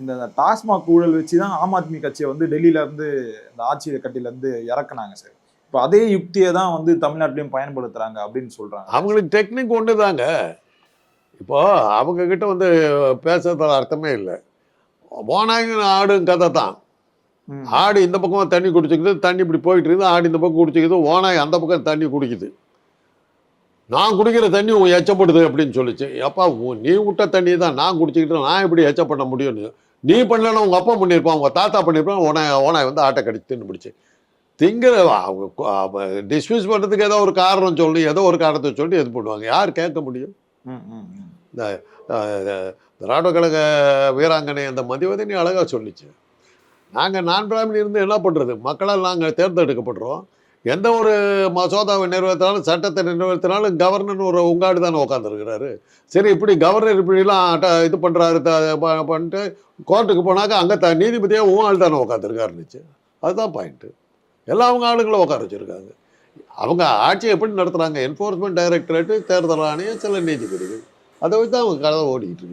இந்த டாஸ்மாக் ஊழல் வச்சு தான் ஆம் ஆத்மி கட்சியை வந்து டெல்லியில இருந்து இந்த ஆட்சி கட்டில இருந்து இறக்குனாங்க சார். இப்போ அதே யுக்தியை தான் வந்து தமிழ்நாட்டிலையும் பயன்படுத்துறாங்க அப்படின்னு சொல்றாங்க. அவங்களுக்கு டெக்னிக் ஒன்று தாங்க இப்போ அவங்க கிட்ட வந்து பேசுறதுல அர்த்தமே இல்லை. ஓனாங்க ஆடும் கதை தான். ஆடு இந்த பக்கம் தண்ணி குடிச்சிக்கிது தண்ணி இப்படி போயிட்டு இருக்குது ஆடு இந்த பக்கம் குடிச்சிக்குது ஓனாய் அந்த பக்கம் தண்ணி குடிக்குது. நான் குடிக்கிற தண்ணி உன் எச்சப்படுது அப்படின்னு சொல்லிச்சு. அப்பா உன் நீ விட்ட தண்ணி தான் நான் குடிச்சிக்கிட்டு நான் எப்படி எச்சம் பண்ண முடியும்னு? நீ பண்ணலன்னா உங்கள் அப்பா பண்ணியிருப்பான் உங்கள் தாத்தா பண்ணியிருப்பான் ஓனாய் ஓனாய் வந்து ஆட்டை கடிச்சு தின்னு பிடிச்சி. திங்கிற அவங்க டிஸ்மிஸ் பண்ணுறதுக்கு ஏதோ ஒரு காரணம் சொல்லி ஏதோ ஒரு காரணத்தை சொல்லி இது பண்ணுவாங்க யார் கேட்க முடியும்? திராவிட கழக வீராங்கனை அந்த மதிவதனி அழகாக சொல்லிச்சு. நாங்கள் நான் பிராமணி இருந்து என்ன பண்ணுறது மக்களால் நாங்கள் தேர்ந்தெடுக்கப்படுறோம். எந்த ஒரு மசோதாவை நிறைவேற்றினாலும் சட்டத்தை நிறைவேற்றினாலும் கவர்னர் ஒரு உங்காடு தானே உட்காந்துருக்கிறாரு சரி இப்படி கவர்னர் இப்படிலாம் அட்ட- இது பண்ணுறாரு பண்ணிட்டு கோர்ட்டுக்கு போனாக்கா அங்கே த நீதிபதியாக உன் ஆள் தானே உட்காந்துருக்காருனுச்சு அதுதான் பாயிண்ட்டு எல்லா அவங்க ஆளுங்களும் உட்கார வச்சுருக்காங்க. அவங்க ஆட்சியை எப்படி நடத்துகிறாங்க என்ஃபோர்ஸ்மெண்ட் டைரக்டரேட்டு தேர்தல் ஆணையம் சில நீதிபதிகள். அதை வச்சு தான் அவங்க கதை ஓடிக்கிட்டு இருக்கு.